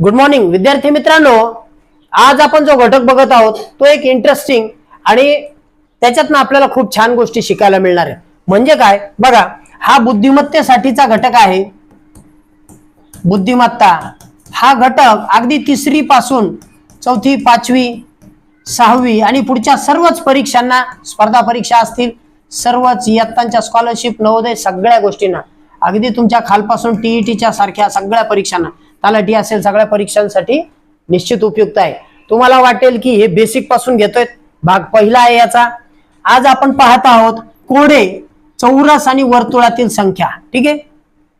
Good morning विद्यार्थी मित्रांनो. आज आपण जो घटक बघत आहोत तो एक इंटरेस्टिंग आणि त्याच्यातनं आपल्याला खूप छान गोष्टी शिकायला मिळणार आहे म्हणजे काय? बघा हा बुद्धिमत्तेसाठीचा घटक आहे. बुद्धिमत्ता हा घटक अगदी तिसरी पासून चौथी पाचवी सहावी आणि पुढच्या सर्वच परीक्षांना स्पर्धा परीक्षा असतील सर्वच इयत्तांच्या स्कॉलरशिप नवोदय सगळ्या गोष्टींना अगदी तुमच्या खालपासून टीईटीच्या सारख्या सगळ्या परीक्षांना. तलाठी असेल सगळ्या परीक्षांसाठी निश्चित उपयुक्त आहे. तुम्हाला वाटेल की हे बेसिकपासून घेतोय. भाग पहिला आहे याचा. आज आपण पाहत आहोत कोडे चौरस आणि वर्तुळातील संख्या. ठीक आहे?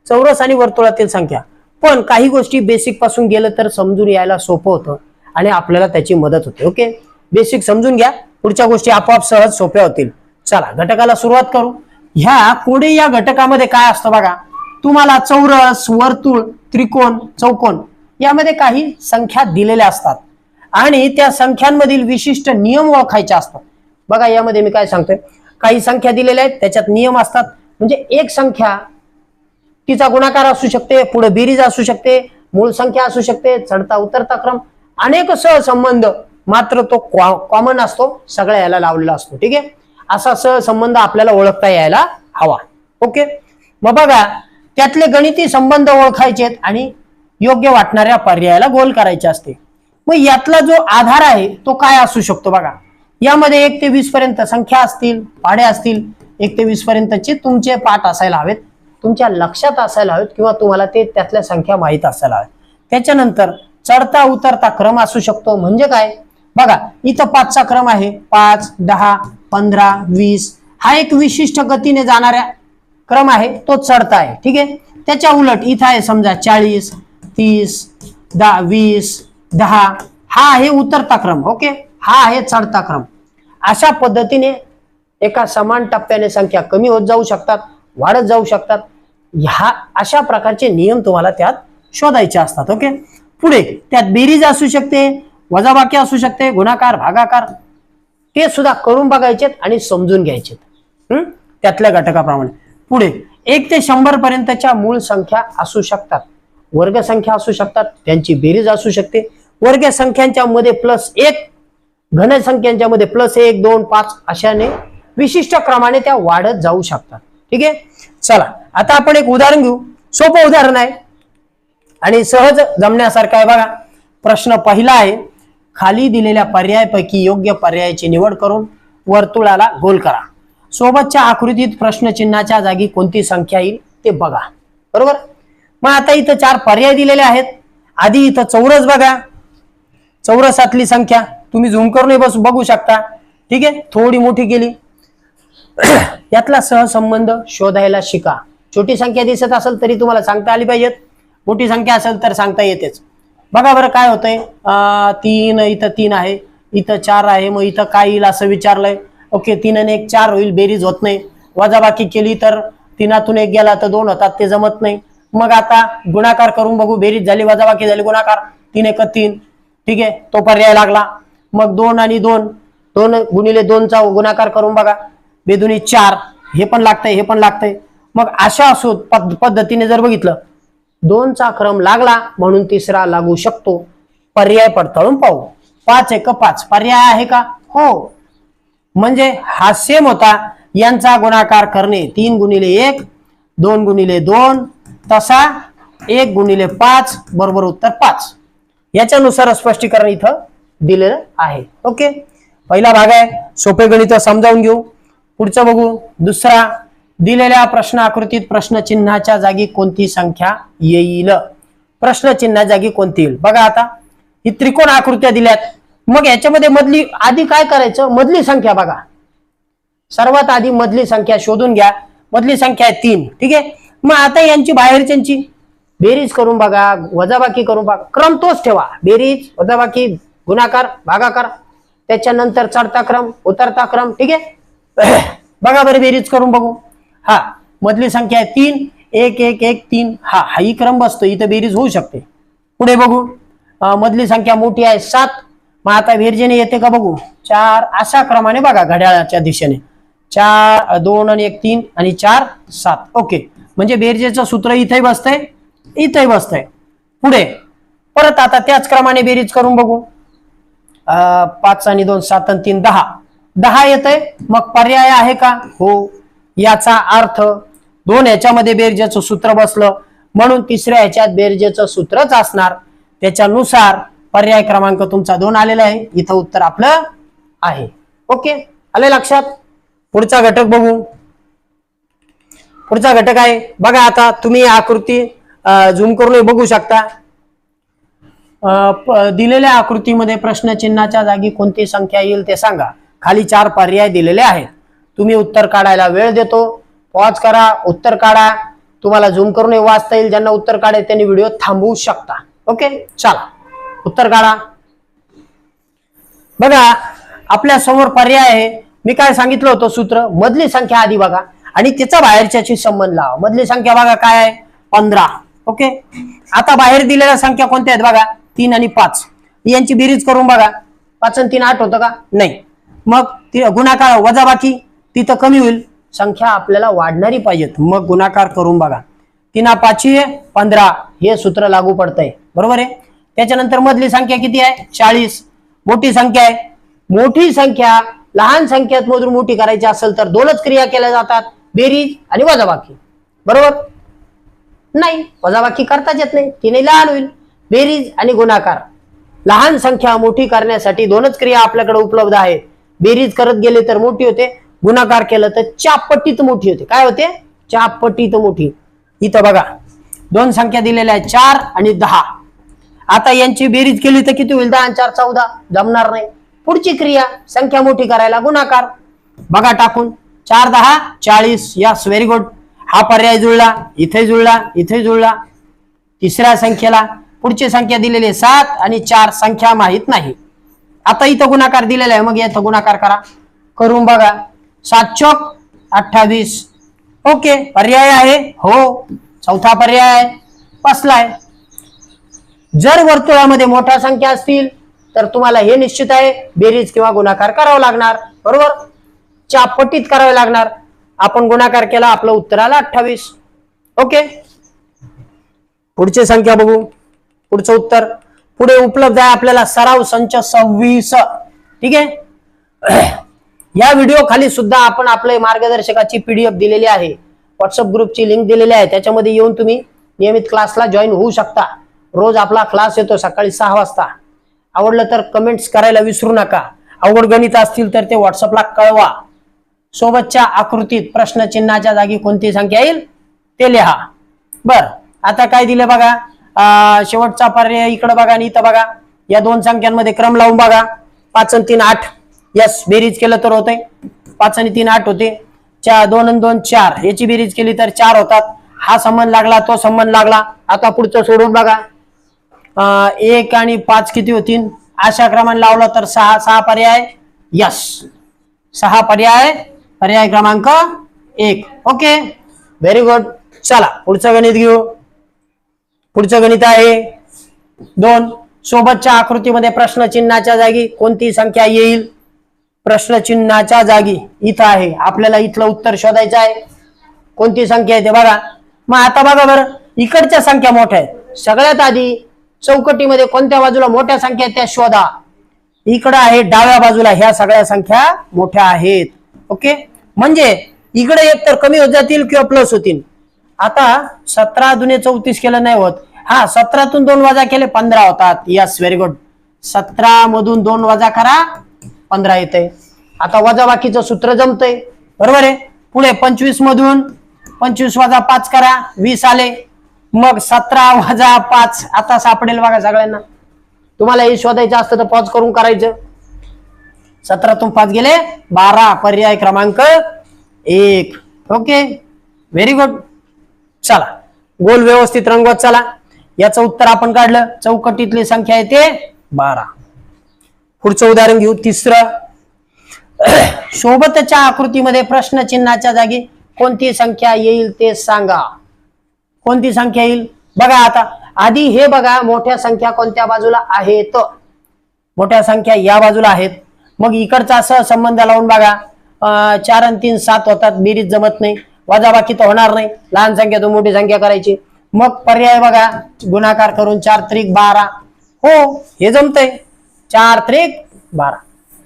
चौरस आणि वर्तुळातील संख्या. पण काही गोष्टी बेसिकपासून गेलं तर समजून यायला सोपं होतं आणि आपल्याला त्याची मदत होते. ओके? बेसिक समजून घ्या. पुढच्या गोष्टी आपोआप सहज सोप्या होतील. चला घटकाला सुरुवात करू. ह्या कोडे या घटकामध्ये काय असतं बघा? तुम्हाला चौरस वर्तुळ त्रिकोण चौकोन यामध्ये काही संख्या दिलेल्या असतात. आणि त्या संख्यांमधील विशिष्ट नियम ओळखायचे असतात. बघा यामध्ये मी काय सांगतोय? काही संख्या दिलेल्या आहेत त्याच्यात नियम असतात. म्हणजे एक संख्या तिचा गुणाकार असू शकते पुढे बेरीज असू शकते मूळ संख्या असू शकते चढता उतरता क्रम अनेक सहसंबंध. मात्र तो कॉमन असतो सगळ्या याला लावलेला असतो. ठीक आहे? असा सहसंबंध आपल्याला ओळखता यायला हवा. ओके? मग बघा त्यातले गणिती संबंध ओळखायचे आहेत आणि योग्य वाटणाऱ्या पर्यायाला गोल करायचे असते. मग यातला जो आधार आहे तो काय असू शकतो बघा. यामध्ये एक ते वीस पर्यंत संख्या असतील पाडे असतील एक ते वीस पर्यंतचे तुमचे पाठ असायला हवेत तुमच्या लक्षात असायला हवेत किंवा तुम्हाला ते त्यातल्या संख्या माहीत असायला हवेत. त्याच्यानंतर चढता उतरता क्रम असू शकतो. म्हणजे काय? बघा इथं पाचचा क्रम आहे. पाच दहा पंधरा वीस. हा एक विशिष्ट गतीने जाणाऱ्या क्रम आहे तो चढता आहे ठीक आहे? त्याच्या उलट इथं आहे समजा चाळीस तीस दहा वीस दहा हा आहे उतरता क्रम ओके? हा आहे चढता क्रम. अशा पद्धतीने एका समान टप्प्याने संख्या कमी होत जाऊ शकतात वाढत जाऊ शकतात. ह्या अशा प्रकारचे नियम तुम्हाला त्यात शोधायचे असतात ओके? पुढे त्यात बेरीज असू शकते वजाबाकी असू शकते गुणाकार भागाकार. ते सुद्धा करून बघायचेत आणि समजून घ्यायचेत. हम्म? त्यातल्या घटकाप्रमाणे. पुढे एक ते शंभर पर्यंतच्या मूळ संख्या असू शकतात. वर्ग संख्या असू शकतात त्यांची बेरीज असू शकते. वर्ग संख्यांच्या मध्ये प्लस एक घनसंख्यांच्या मध्ये प्लस एक दोन पाच अशाने विशिष्ट क्रमाने त्या वाढत जाऊ शकतात. ठीक आहे? चला आता आपण एक उदाहरण घेऊ. सोपं उदाहरण आहे. आणि सहज जमण्यासारखं आहे बघा. प्रश्न पहिला आहे खाली दिलेल्या पर्यायापैकी योग्य पर्यायाची निवड करून वर्तुळाला गोल करा. सोबतच्या आकृतीत प्रश्नचिन्हाच्या जागी कोणती संख्या येईल ते बघा. बरोबर? मग आता इथं चार पर्याय दिलेले आहेत. आधी इथं चौरस बघा. चौरसातली संख्या. तुम्ही झूम करून बस बघू शकता. ठीक आहे? थोडी मोठी केली. यातला सहसंबंध शोधायला शिका. छोटी संख्या दिसत असेल तरी तुम्हाला सांगता आली पाहिजेत. मोठी संख्या असेल तर सांगता येतेच. बघा बरं काय होतंय. अं, तीन इथं तीन आहे. इथं चार आहे. मग इथं काय येईल असं विचारलंय. ओके तीन आणि एक चार होईल बेरीज होत नाही. वजाबाकी केली तर तीनातून एक गेला तर दोन होतात ते जमत नाही. मग आता गुणाकार करून बघू बेरीज झाली वजाबाकी झाली गुणाकार. तीन एक तीन. ठीक आहे तो पर्याय लागला. मग दोन आणि दोन. दोन गुणिले दोनचा गुणाकार करून बघा. बेदुनी चार. हे पण लागतंय हे पण लागतंय. मग अशा असो पद- पद्धतीने जर बघितलं दोनचा क्रम लागला म्हणून तिसरा लागू शकतो. पर्याय पडताळून पाहू. पाच एक पाच. पर्याय आहे का? हो. म्हणजे हा सेम होता. यांचा गुणाकार करणे तीन गुणिले एक दोन गुणिले दोन तसा एक गुणिले पाच बरोबर उत्तर पाच. याच्यानुसार स्पष्टीकरण इथं दिलेलं आहे. ओके? पहिला भाग आहे सोपे गणित समजावून घेऊ. पुढचं बघू. दुसरा दिलेल्या प्रश्न आकृतीत प्रश्नचिन्हाच्या जागी कोणती संख्या येईल? प्रश्नचिन्हा जागी कोणती येईल? बघा आता. ही त्रिकोण आकृत्या दिल्यात. मग याच्यामध्ये मधली आधी काय करायचं? मधली संख्या बघा. सर्वात आधी मधली संख्या शोधून घ्या. मधली संख्या आहे तीन. ठीक आहे? मग आता यांची बाहेरच्यांची. बेरीज करून बघा वजाबाकी करून बघा. क्रम तोच ठेवा. बेरीज वजाबाकी गुणाकार भागाकार. त्याच्यानंतर चढता क्रम उतरता क्रम. ठीक आहे? बघा बरं बेरीज करून बघू. हा मधली संख्या आहे तीन. एक एक एक तीन. हा हाही क्रम बसतो. इथं बेरीज होऊ शकते. पुढे बघू. मधली संख्या मोठी आहे सात. मग आता विरजेने येते का बघू? चार अशा क्रमाने बघा घड्याळाच्या दिशेने. चार दोन आणि एक तीन आणि चार सात. ओके. म्हणजे बेरजेचं सूत्र इथंही बसतंय इथंही बसतंय. पुढे. परत आता त्याच क्रमाने बेरीज करून बघू. अं, पाच आणि दोन सात आणि तीन दहा. दहा येत आहे मग पर्याय आहे का? हो. याचा अर्थ दोन ह्याच्यामध्ये बेरजेचं सूत्र बसलं. म्हणून तिसऱ्या ह्याच्यात बेरजेचं सूत्रच असणार. त्याच्यानुसार पर्याय क्रमांक तुमचा दोन आलेला आहे. इथं उत्तर आपलं आहे. ओके? आले लक्षात? पुढचा घटक बघू. पुढचा घटक आहे. बघा आता तुम्ही आकृती झूम करून बघू शकता. दिलेल्या आकृतीमध्ये प्रश्नचिन्हाच्या जागी कोणती संख्या येईल ते सांगा. खाली चार पर्याय दिलेले आहेत. तुम्ही उत्तर काढायला वेळ देतो. पॉज करा उत्तर काढा. तुम्हाला झूम करून वाचता येईल. ज्यांना उत्तर काढेल त्यांनी व्हिडिओ थांबवू शकता. ओके? चला. उत्तर काढा. बघा आपल्यासमोर पर्याय आहे. मी काय सांगितलं होतं सूत्र? मधली संख्या आधी बघा. आणि त्याचा बाहेरच्याशी संबंध लावा. मधली संख्या बघा काय आहे? पंधरा. ओके? आता बाहेर दिलेल्या संख्या कोणत्या आहेत बघा? तीन आणि पाच. यांची बेरीज करून बघा. पाच आणि तीन आठ होतं का? नाही. मग ती गुणाकार वजाबाकी तिथं कमी होईल. संख्या आपल्याला वाढणारी पाहिजेत. मग गुणाकार करून बघा. तीना पाचशे पंधरा. हे सूत्र लागू पडतंय. बरोबर आहे? त्याच्यानंतर मधली संख्या किती आहे? चाळीस. मोठी संख्या आहे. मोठी संख्या लहान संख्येत मधून मोठी करायची असेल तर दोनच क्रिया केल्या जातात. बेरीज आणि वजाबाकी. बरोबर? नाही. वजाबाकी करताच येत नाही. तिने लहान होईल. बेरीज आणि गुणाकार. लहान संख्या मोठी करण्यासाठी दोनच क्रिया आपल्याकडे उपलब्ध आहेत. बेरीज करत गेले तर मोठी होते. गुणाकार केलं तर चापट्टीत मोठी होते. काय होते? चापट्टीत मोठी. इथं बघा. दोन संख्या दिलेल्या आहेत. चार आणि दहा. आता यांची बेरीज केली तर किती होईल? दहा आणि चार चौदा. जमणार नाही. पुढची क्रिया संख्या मोठी करायला गुणाकार. बघा टाकून. चार दहा चाळीस. यस व्हेरी गुड हा पर्याय जुळला. इथे जुळला इथे जुळला. तिसऱ्या संख्येला. पुढची संख्या दिलेली आहे सात आणि चार संख्या माहीत नाही. आता इथं गुणाकार दिलेला आहे. मग याचा गुणाकार करा. करून बघा. सात चौक अठ्ठावीस. ओके पर्याय आहे. हो चौथा पर्याय आहे. बसलाय. जर वर्तुळामध्ये मोठ्या संख्या असतील तर तुम्हाला हे निश्चित आहे बेरीज किंवा गुणाकार करावा लागणार. बरोबर? चापटीत करावे लागणार. आपण गुणाकार केला आपलं उत्तर आलं अठ्ठावीस. ओके? पुढची संख्या बघू. पुढचं उत्तर. पुढे उपलब्ध आहे आपल्याला सराव संच सव्वीस. ठीक आहे? या व्हिडिओ खाली सुद्धा आपण आपल्या मार्गदर्शकाची पीडीएफ दिलेली आहे. व्हॉट्सअप ग्रुपची लिंक दिलेली आहे. त्याच्यामध्ये येऊन तुम्ही नियमित क्लासला जॉईन होऊ शकता. रोज आपला क्लास येतो सकाळी सहा वाजता. आवडलं तर कमेंट्स करायला विसरू नका. अवघड गणित असतील तर ते व्हॉट्सअपला कळवा. सोबतच्या आकृतीत प्रश्नचिन्हाच्या जागी कोणती संख्या येईल ते लिहा. बर आता काय दिले बघा? शेवटचा पर्याय इकडं बघा आणि इथं बघा. या दोन संख्यांमध्ये क्रम लावून बघा. पाच आणि तीन आठ. यस बेरीज केलं तर होते पाच आणि तीन आठ होते. चार दोन आणि दोन चार. याची बेरीज केली तर चार होतात. हा संबंध लागला तो संबंध लागला. आता पुढचं सोडून बघा. एक आणि पाच किती होतील? अशा क्रमाने लावला तर सहा सहा पर्याय. यस सहा पर्याय. पर्याय क्रमांक एक. ओके व्हेरी गुड चला पुढचं गणित घेऊ. पुढचं गणित आहे दोन. सोबतच्या आकृतीमध्ये प्रश्नचिन्हाच्या जागी कोणती संख्या येईल? प्रश्नचिन्हाच्या जागी इथं आहे. आपल्याला इथलं उत्तर शोधायचं आहे. कोणती संख्या आहे ते बघा. मग आता बघा बरं. इकडच्या संख्या मोठ्या आहेत. सगळ्यात आधी चौकटीमध्ये कोणत्या बाजूला मोठ्या संख्या आहेत त्या शोधा. इकडं आहे डाव्या बाजूला ह्या सगळ्या संख्या मोठ्या आहेत. ओके? म्हणजे इकडे एक तर कमी होत जातील किंवा प्लस होतील. आता सतरा दुने चौतीस केलं नाही होत. हा सतरातून दोन वाजा केले पंधरा होतात. यस व्हेरी गुड सतरा मधून दोन वाजा करा पंधरा येते आता वजा बाकीचं सूत्र जमतंय. बरोबर आहे? पुढे पंचवीस मधून पंचवीस वाजा पाच करा वीस आले. मग सतरा वजा पाच आता सापडेल बघा सगळ्यांना. तुम्हाला हे शोधायचं असतं तर पॉज करून करायचं. सतरातून पाच गेले बारा पर्याय क्रमांक एक. ओके व्हेरी गुड चला. गोल व्यवस्थित रंगवत चला. याचं उत्तर आपण काढलं. चौकटीतली संख्या येते बारा. पुढचं उदाहरण घेऊ तिसरं. सोबतच्या आकृतीमध्ये प्रश्नचिन्हाच्या जागी कोणती संख्या येईल ते सांगा. कोणती संख्या येईल? बघा आता. आधी हे बघा मोठ्या संख्या कोणत्या बाजूला आहेत? मोठ्या संख्या या बाजूला आहेत. मग इकडचा असं संबंध लावून बघा. चार आणि तीन सात होतात बेरीज जमत नाही. वजाबाकी तर होणार नाही. लहान संख्या तो मोठी संख्या करायची. मग पर्याय बघा. गुणाकार करून चार त्रिक बारा. हो हे जमतंय. चार त्रिक बारा.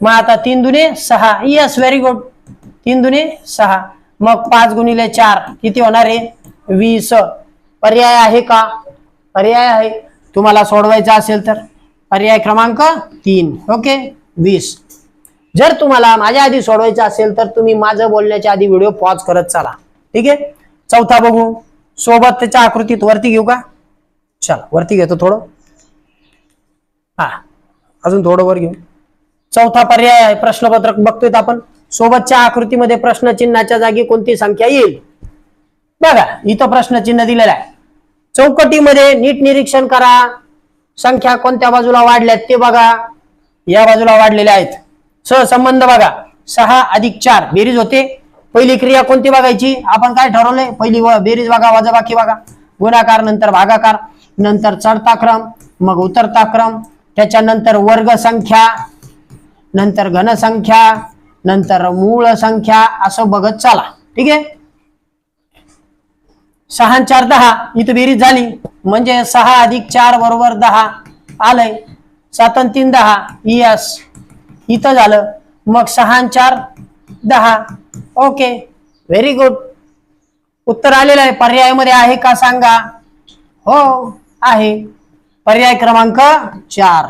मग आता तीन दुने सहा. यस व्हेरी गुड तीन दुने सहा. मग पाच गुणिले चार. किती होणार आहे वीस. पर्याय आहे का? पर्याय आहे. तुम्हाला सोडवायचा असेल तर. पर्याय क्रमांक तीन. ओके वीस. जर तुम्हाला माझ्या आधी सोडवायचं असेल तर तुम्ही माझं बोलण्याच्या आधी व्हिडिओ पॉज करत चला. ठीक आहे? चौथा बघू. सोबत त्याच्या आकृतीत वरती घेऊ का? चला वरती घेतो थोडं. हा अजून थोडं वर घेऊ. चौथा पर्याय आहे. प्रश्नपत्रक बघतोय आपण. सोबतच्या आकृतीमध्ये प्रश्नचिन्हाच्या जागी कोणती संख्या येईल? बघा इथं प्रश्नचिन्ह दिलेलं आहे. चौकटीमध्ये नीट निरीक्षण करा. संख्या कोणत्या बाजूला वाढल्यात ते बघा. या बाजूला वाढलेल्या आहेत. सहसंबंध बघा. सहा अधिक चार बेरीज होते. पहिली क्रिया कोणती बघायची? आपण काय ठरवलंय? पहिली बेरीज बघा वजाबाकी बघा. गुणाकार नंतर भागाकार नंतर चढता क्रम मग उतरता क्रम त्याच्यानंतर वर्ग संख्या नंतर घनसंख्या नंतर मूळ संख्या असं बघत चला. ठीक आहे? सहा चार दहा इथं बेरीज झाली. म्हणजे सहा अधिक चार बरोबर दहा आलंय. सात आणि तीन दहा यस. इथं झालं. मग सहा चार दहा. ओके. व्हेरी गुड उत्तर आलेलं आहे. पर्यायामध्ये आहे का सांगा? हो आहे. पर्याय क्रमांक चार.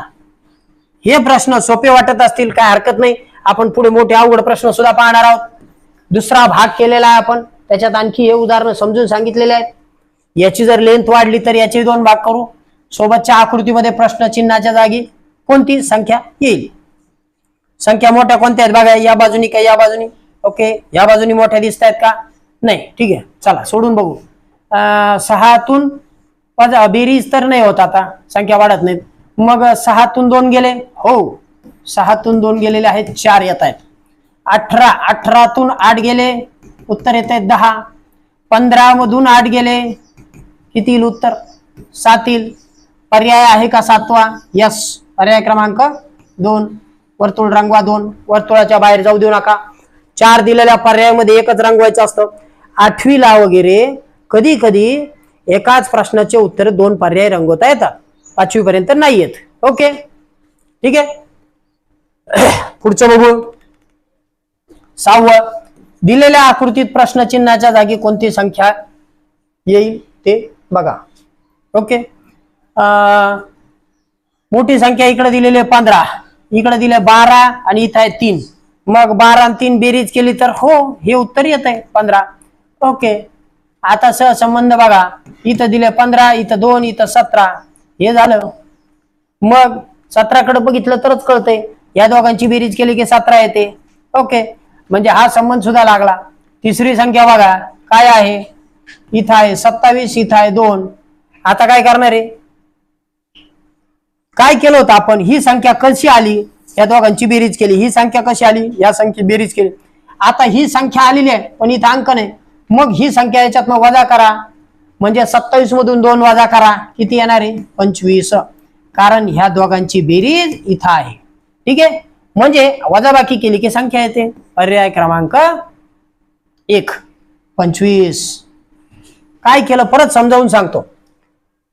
हे प्रश्न सोपे वाटत असतील काय हरकत नाही. आपण पुढे मोठे अवघड प्रश्न सुद्धा पाहणार आहोत. दुसरा भाग केलेला आहे आपण. त्याच्यात आणखी हे उदाहरण समजून सांगितलेले आहेत. याची जर लेंथ वाढली तर याचे दोन भाग करू. सोबतच्या आकृतीमध्ये प्रश्न चिन्हाच्या जागी कोणती संख्या येईल? संख्या मोठ्या कोणत्या आहेत? बघा या बाजूनी का या बाजूनी? ओके या बाजूनी मोठ्या दिसत आहेत का? नाही. ठीक आहे. चला सोडून बघू. सहातून बेरीज तर नाही होत आता. संख्या वाढत नाहीत. मग सहातून दोन गेले. हो. सहातून दोन गेलेले आहेत. चार येत आहेत अठरा. अठरातून आठ गेले. उत्तर येते दहा. पंधरा मधून आठ गेले. किती येईल उत्तर? सात येईल. पर्याय आहे का सातवा? यस पर्याय क्रमांक दोन. वर्तुळ रंगवा दोन. वर्तुळाच्या बाहेर जाऊ देऊ नका. चार दिलेल्या पर्यायामध्ये एकच रंगवायचं असतं. आठवीला वगैरे कधी कधी एकाच प्रश्नाचे उत्तर दोन पर्याय रंगवता येतात. पाचवी पर्यंत नाही येत. ओके ठीक आहे? पुढचं बघू. सहावं. दिलेल्या आकृतीत प्रश्नचिन्हाच्या जागी कोणती संख्या येईल ते बघा. ओके? मोठी संख्या इकडे दिलेली आहे पंधरा इकडे दिले बारा आणि इथं आहे तीन. मग बारा आणि तीन बेरीज केली तर हो हे उत्तर येत आहे पंधरा. ओके? आता सहसंबंध बघा. इथं दिले पंधरा इथं दोन इथं सतरा. हे झालं. मग सतराकडे बघितलं तरच कळतंय. या दोघांची बेरीज केली की सतरा येते. ओके? म्हणजे हा संबंध सुद्धा लागला. तिसरी संख्या बघा काय आहे? इथं आहे सत्तावीस इथं आहे दोन. आता काय करणार आहे? काय केलं होतं आपण? ही संख्या कशी आली? या दोघांची बेरीज केली. ही संख्या कशी आली? या संख्या बेरीज केली. आता ही संख्या आलेली आहे पण इथं अंक नाही मग ही संख्या याच्यात मग वजा करा. म्हणजे सत्तावीस मधून दोन वजा करा. किती येणार आहे? पंचवीस. कारण ह्या दोघांची बेरीज इथं आहे. ठीक आहे? म्हणजे वजाबाकी केली की संख्या येते? पर्याय क्रमांक एक. पंचवीस. काय केलं? परत समजावून सांगतो.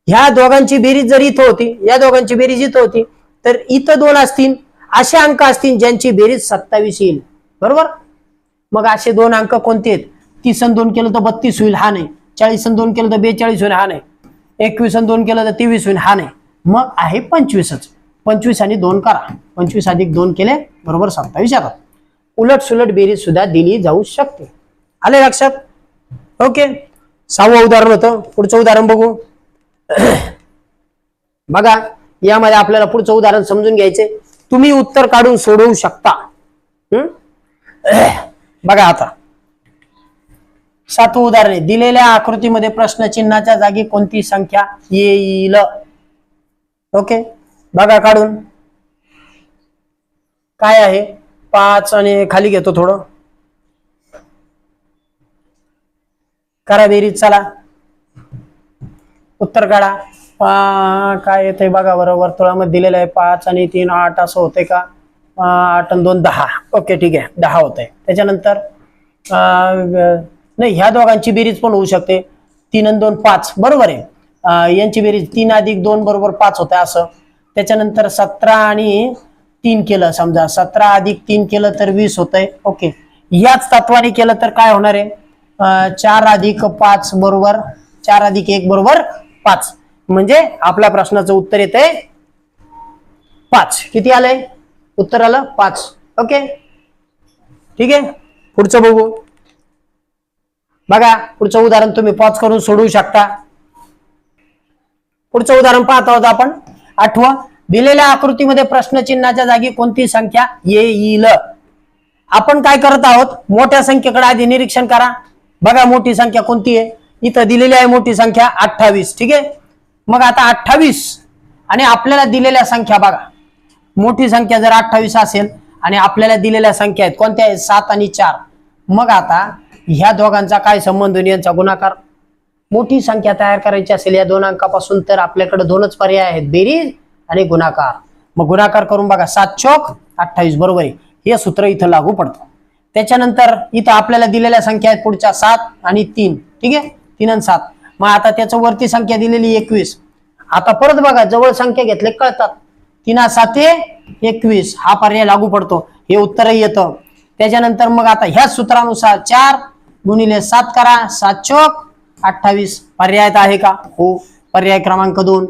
ह्या दोघांची बेरीज जर इथं होती या दोघांची बेरीज इथं होती तर इथं दोन असतील असे अंक असतील ज्यांची बेरीज सत्तावीस येईल. बरोबर? मग असे दोन अंक कोणते आहेत? तीस दोन केलं तर बत्तीस होईल हा नाही. चाळीस दोन केलं तर बेचाळीस होईल हा नाही. एकवीस अन दोन केलं तर तेवीस होईल हा नाही. मग आहे पंचवीसच. पंचवीस आणि दोन करा. पंचवीस अधिक दोन केले बरोबर सत्तावीस येतात उलट सुलट बेरीज सुद्धा दिली जाऊ शकते. आले लक्षात? ओके. सहावं उदाहरण होतं. पुढचं उदाहरण बघू. बघा यामध्ये आपल्याला पुढचं उदाहरण समजून घ्यायचे. तुम्ही उत्तर काढून सोडवू शकता. हम्म? बघा आता. सातवं उदाहरण आहे. दिलेल्या आकृतीमध्ये प्रश्नचिन्हाच्या जागी कोणती संख्या येईल? ओके. बघा काढून. काय आहे? पाच आणि खाली घेतो थोडं. करा बेरीज चला. उत्तर काढा. पा काय येते बघा बरं वर्तुळामध्ये दिलेलं आहे पाच आणि तीन आठ असं होते का? आठ आणि दोन दहा. ओके ठीक आहे. दहा होत आहे त्याच्यानंतर अं, नाही ह्या दोघांची बेरीज पण होऊ शकते. तीन आणि दोन पाच. बरोबर आहे. यांची बेरीज तीन अधिक दोन बरोबर पाच होतं असं. त्याच्यानंतर सतरा आणि तीन केलं समजा. सतरा अधिक तीन केलं तर वीस होतंय. ओके. याच तत्वाने केलं तर काय होणार आहे? चार अधिक पाच बरोबर चार अधिक एक बरोबर पाच. म्हणजे आपल्या प्रश्नाचं उत्तर येतंय पाच. किती आलंय? उत्तर आलं पाच. ओके. ठीक आहे? पुढचं बघू. बघा पुढचं उदाहरण तुम्ही पॉज करून सोडवू शकता. पुढचं उदाहरण पाहत आहोत आपण. आठवा दिलेल्या आकृतीमध्ये प्रश्नचिन्हाच्या जागी कोणती संख्या येईल? आपण काय करत आहोत? मोठ्या संख्येकडे आधी निरीक्षण करा. बघा मोठी संख्या कोणती आहे? इथं दिलेली आहे मोठी संख्या अठ्ठावीस ठीक आहे? मग आता अठ्ठावीस आणि आपल्याला दिलेल्या संख्या बघा. मोठी संख्या जर अठ्ठावीस असेल आणि आपल्याला दिलेल्या संख्या आहेत कोणत्या आहेत? सात आणि चार. मग आता ह्या दोघांचा काय संबंध यांचा गुणाकार? मोठी संख्या तयार करायची असेल या दोन अंकापासून तर आपल्याकडे दोनच पर्याय आहेत. बेरीज आणि गुणाकार. मग गुणाकार करून बघा सात चौक अठ्ठावीस बरोबर. आहे हे सूत्र इथं लागू पडतं. त्याच्यानंतर इथं आपल्याला दिलेल्या संख्या आहेत पुढच्या सात आणि तीन. ठीक आहे? तीन आणि सात. मग आता त्याच्या वरती संख्या दिलेली एकवीस. आता परत बघा जवळ संख्या घेतले कळतात. तीन साते एकवीस. हा पर्याय लागू पडतो. हे उत्तरही येतं. त्याच्यानंतर मग आता ह्याच सूत्रानुसार चार गुणिले सात करा सात चौक अठ्ठावीस पर्याय आहे का? हो. पर्याय क्रमांक दोन.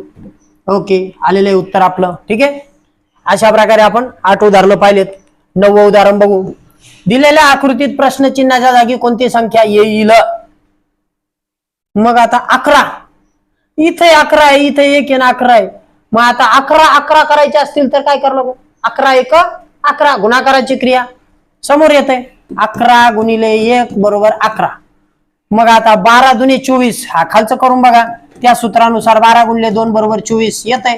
ओके. आलेलं आहे उत्तर आपलं. ठीक आहे? अशा प्रकारे आपण आठ उदाहरणं पाहिलेत. नववं उदाहरण बघू. दिलेल्या आकृतीत प्रश्नचिन्हाच्या जागी कोणती संख्या येईल? मग आता अकरा. इथे अकरा आहे इथे एक आहे ना अकरा आहे. मग आता अकरा अकरा करायचे असतील तर काय करावं अकरा एक अकरा. गुणाकाराची क्रिया समोर येते अकरा गुणिले एक बरोबर अकरा. मग आता बारा दुने चोवीस हा खालचं करून बघा. त्या सूत्रानुसार बारा गुणले दोन बरोबर चोवीस येत आहे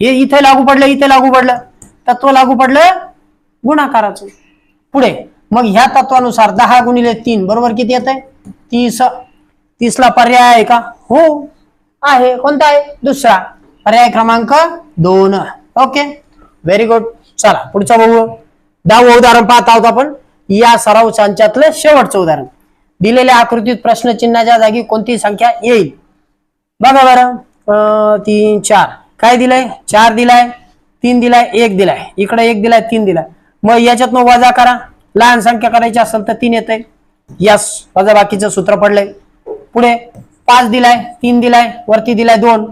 हे इथे लागू पडलं इथे लागू पडलं. तत्व लागू पडलं गुणाकाराचं. पुढे. मग ह्या तत्वानुसार दहा गुणिले तीन बरोबर किती येत आहे तीस. तीसला पर्याय आहे का? हो. आहे. कोणता आहे? दुसरा. पर्याय क्रमांक दोन. ओके. व्हेरी गुड चला पुढचं बघू. दहावं उदाहरण पाहत आहोत आपण. या सराव संचातलं शेवटचं उदाहरण. दिलेल्या आकृतीत प्रश्नचिन्हाच्या जागी कोणती संख्या येईल? बघा बरं. तीन चार. काय दिलंय? चार दिलाय तीन दिलाय एक दिलाय. इकडे एक दिलाय तीन दिलाय. मग याच्यातनं वजा करा. लहान संख्या करायची असेल तर तीन येते यस. वजा बाकीचं सूत्र पडलंय. पुढे पाच दिलाय तीन दिलाय वरती दिलाय दोन.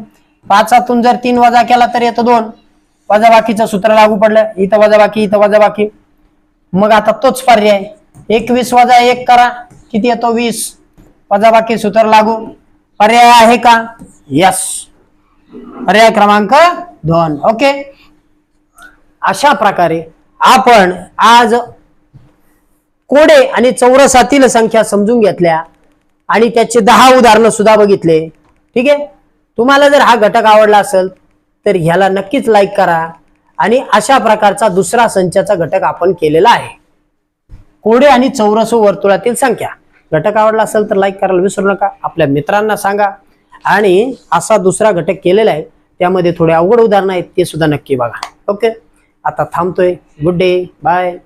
पाचातून जर तीन वजा केला तर येतं दोन. वजा बाकीचं सूत्र लागू पडलं. इथं वजा बाकी इथं वजा बाकी. मग आता तोच पर्याय. एकवीस वजा एक करा. किती येतो? वीस. वजाबाकी सूत्र लागू. पर्याय आहे का? यस पर्याय क्रमांक दोन. ओके अशा प्रकारे आपण आज कोडे आणि चौरसातील संख्या समजून घेतल्या आणि त्याचे दहा उदाहरणं सुद्धा बघितले. ठीक आहे? तुम्हाला जर हा घटक आवडला असेल तर ह्याला नक्कीच लाईक करा आणि अशा प्रकारचा दुसरा संचाचा घटक आपण केलेला आहे. कोडे आणि चौरस वर्तुळातील संख्या. घटक आवडला असेल तर लाईक करायला विसरू नका. आपल्या मित्रांना सांगा. आणि असा दुसरा घटक केलेला आहे त्यामध्ये थोडे अवघड उदाहरणं आहेत ते सुद्धा नक्की बघा. ओके आता थांबतोय. Good day bye